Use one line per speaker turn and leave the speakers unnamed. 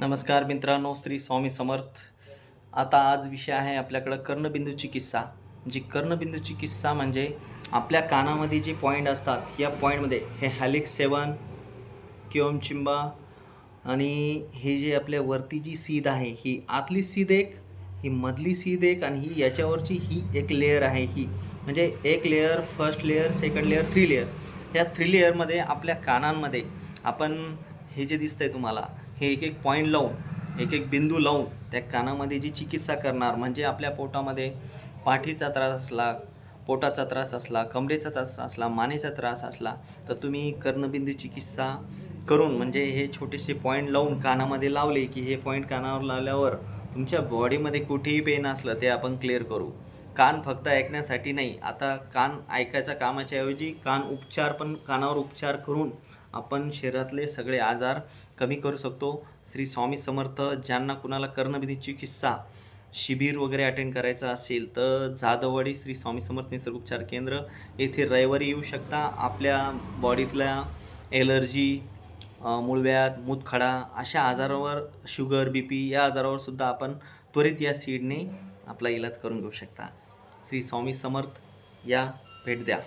नमस्कार मित्रांनो श्री स्वामी समर्थ. आता आज विषय आहे आपल्याकडं कर्णबिंदूची किस्सा. जी कर्णबिंदूची किस्सा म्हणजे आपल्या कानामध्ये जे पॉईंट असतात या पॉईंटमध्ये हे हॅलिक्स सेवन किओमचिंबा आणि हे जे आपल्या वरती जी सीद आहे ही आतली सीद एक ही मधली सीद एक आणि ही याच्यावरची ही एक लेअर आहे ही. म्हणजे एक layer first layer second layer three layer या थ्री लेअरमध्ये आपल्या कानांमध्ये आपण हे जे दिसतंय तुम्हाला हे एक एक पॉईंट लावून एक एक बिंदू लावून त्या कानामध्ये जी चिकित्सा करणार म्हणजे आपल्या पोटामध्ये पाठीचा त्रास असला पोटाचा त्रास असला कमरेचा त्रास असला मानेचा त्रास असला तर तुम्ही कर्णबिंदू चिकित्सा करून म्हणजे हे छोटेसे पॉईंट लावून कानामध्ये लावले की हे पॉईंट कानावर लावल्यावर तुमच्या बॉडीमध्ये कुठेही पेन असलं ते आपण क्लिअर करू. कान फक्त ऐकण्यासाठी नाही आता कान ऐकायच्या कामाच्या ऐवजी कान उपचार पण कानावर उपचार करून आपण शरीरातले सगळे आजार कमी करू शकतो. श्री स्वामी समर्थ ज्यांना कुणाला कर्णबिंदू चिकित्सा शिबिर वगैरे अटेंड करायचं असेल तर जाधववाडी श्री स्वामी समर्थ निसर्गोपचार केंद्र येथे रविवारी येऊ शकता. आपल्या बॉडीतल्या एलर्जी मूळव्याध मूतखडा अशा आजारावर शुगर बी पी या आजारावर सुद्धा आपण त्वरित या सीडने आपला इलाज करून घेऊ शकता. श्री स्वामी समर्थ या भेट द्या.